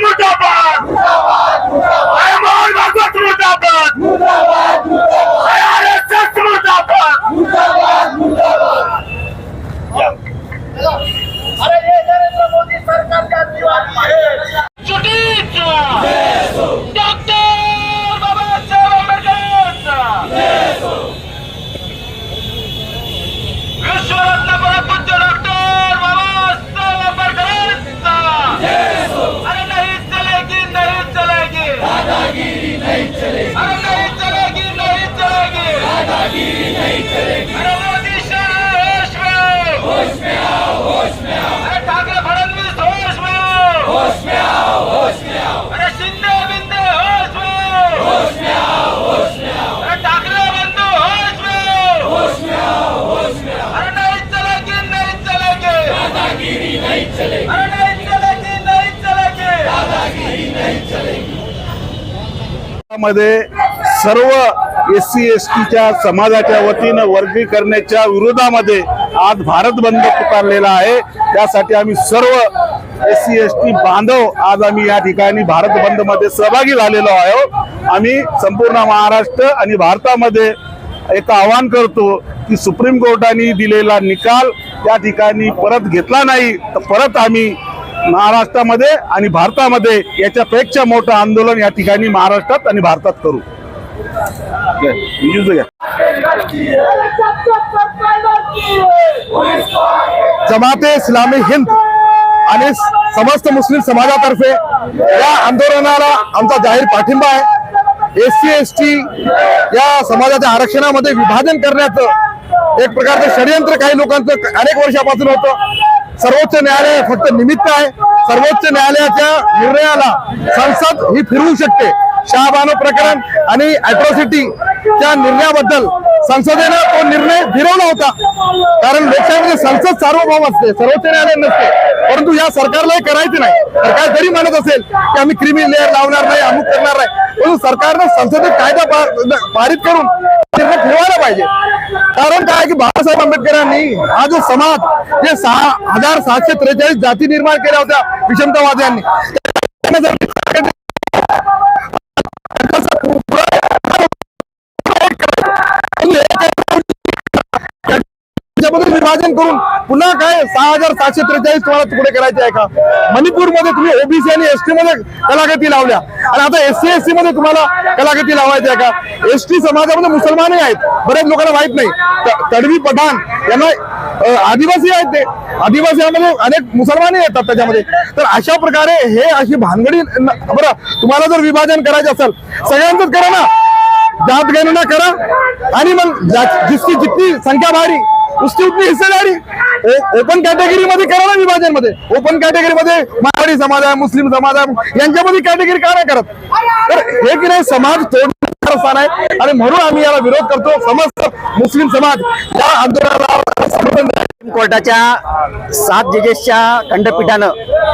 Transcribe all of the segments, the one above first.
mudar अरे नहीं चलेगी नहीं चलेगी मध्ये सर्व एस सी एस टीच्या समाजाच्या वतीनं वर्गीकरणाच्या विरोधामध्ये आज भारत बंद पुकारलेला आहे. त्यासाठी आम्ही सर्व एस सी एस टी बांधव आज आम्ही या ठिकाणी भारत बंदमध्ये सहभागी झालेलो आहोत. आम्ही संपूर्ण महाराष्ट्र आणि भारतामध्ये एक आवाहन करतो की सुप्रीम कोर्टाने दिलेला निकाल त्या ठिकाणी परत घेतला नाही तर परत आम्ही महाराष्ट्रामध्ये आणि भारतामध्ये याच्यापेक्षा मोठं आंदोलन या ठिकाणी महाराष्ट्रात आणि भारतात करू. जमाते इस्लामी हिंद आणि समस्त मुस्लिम समाजातर्फे या आंदोलनाला आमचा जाहीर पाठिंबा आहे. एस सी एस टी या समाजाच्या आरक्षणामध्ये विभाजन करण्याचं एक प्रकारचं षडयंत्र काही लोकांचं अनेक वर्षापासून होतं. सर्वोच्च न्यायालय फक्त निमित्त आहे. सर्वोच्च न्यायालयाच्या निर्णयाला संसद ही फिरवू शकते. शहाबानो प्रकरण आणि अॅट्रॉसिटीच्या निर्णयाबद्दल संसदेनं तो निर्णय फिरवला होता. कारण लोकशाहीमध्ये संसद सार्वभौम असते सर्वोच्च न्यायालय नसते. परंतु या सरकारला हे करायचं नाही. सरकार जरी म्हणत असेल की आम्ही क्रिमी लेअर लावणार नाही अमुक करणार नाही. परंतु सरकारनं संसदेत कायदा पारित करून ठेवायला पाहिजे. कारण काय की बाबासाहेब आंबेडकरांनी हा जो समाज जे सहा हजार सातशे त्रेचाळीस जाती निर्माण केल्या होत्या विषमतावाद्यांनी. त्यांना करून पुन्हा काय सहा हजार सातशे त्रेचाळीस तुम्हाला तुकडे करायचे आहे का? मणिपूरमध्ये तुम्ही ओबीसी आणि एसटी मध्ये कलागती लावल्या. आणि आता एससी एससी मध्ये तुम्हाला कलागती लावायची आहे का? एसटी समाजामध्ये मुसलमानही आहेत. बऱ्याच लोकांना माहीत नाही. तडवी पठाण यांना आदिवासी आहेत ते. आदिवासीमध्ये अनेक मुसलमानही येतात त्याच्यामध्ये. तर अशा प्रकारे हे अशी भानगडी बरं तुम्हाला जर विभाजन करायचं असेल सगळ्यांचंच करा ना. जात गणना करा. आणि मग जा- जिसकी संख्या भारी उसकी उतनी हिस्सेदारी ओपन कॅटेगरी मध्ये करा ना विभाजनमध्ये ओपन कॅटेगरी मध्ये मराठी समाज आहे मुस्लिम समाज आहे यांच्यामध्ये कॅटेगरी का नाही करत? तर हे की नाही समाज तोड स्थान आहे. आणि म्हणून आम्ही याला विरोध करतो. समस्त मुस्लिम समाज या आंदोलनाला समर्थन कोर्टाच्या सात जजेसच्या खंडपीठानं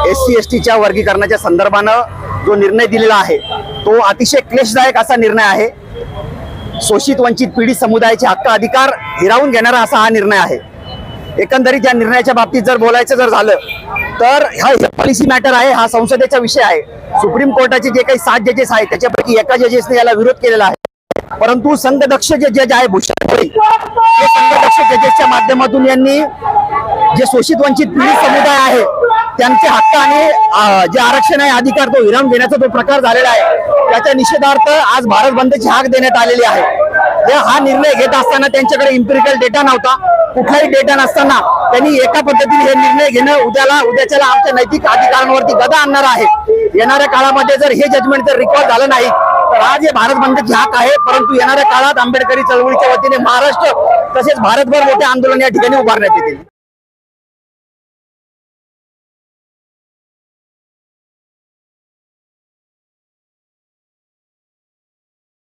एस सी एस टीच्या वर्गीकरणाच्या संदर्भानं जो निर्णय दिलेला आहे तो अतिशय क्लेशदायक असा निर्णय आहे. शोषित वंचित पीडित समुदायाचे हक्क अधिकार हिरावून घेणारा असा हा निर्णय आहे. एकंदरीत या निर्णयाच्या बाबतीत जर बोलायचं जर झालं तर हा पॉलिसी मॅटर आहे हा संसदेचा विषय आहे. सुप्रीम कोर्टाचे जे काही सात जजेस आहेत त्याच्यापैकी एका जजेसने याला विरोध केलेला आहे. परंतु संघदक्ष जे जज आहे भूषण संघदक्ष जजेसच्या माध्यमातून यांनी जे शोषित वंचित पीडित समुदाय आहे त्यांचे हक्क आणि जे आरक्षण आहे अधिकार तो विराम घेण्याचा जो प्रकार झालेला आहे त्याच्या निषेधार्थ आज भारत बंदची हाक देण्यात आलेली आहे. हा निर्णय घेत असताना त्यांच्याकडे इम्पिरिकल डेटा नव्हता. कुठलाही डेटा नसताना त्यांनी एका पद्धतीने हे निर्णय घेणं उद्याला उद्याच्याला आमच्या नैतिक अधिकारांवरती गदा आणणार आहे. येणाऱ्या काळामध्ये जर हे जजमेंट जर रिकॉर्ड झालं नाही तर आज हे भारत बंदची हाक आहे परंतु येणाऱ्या काळात आंबेडकरी चळवळीच्या वतीने महाराष्ट्र तसेच भारतभर मोठे आंदोलन या ठिकाणी उभारण्यात येतील.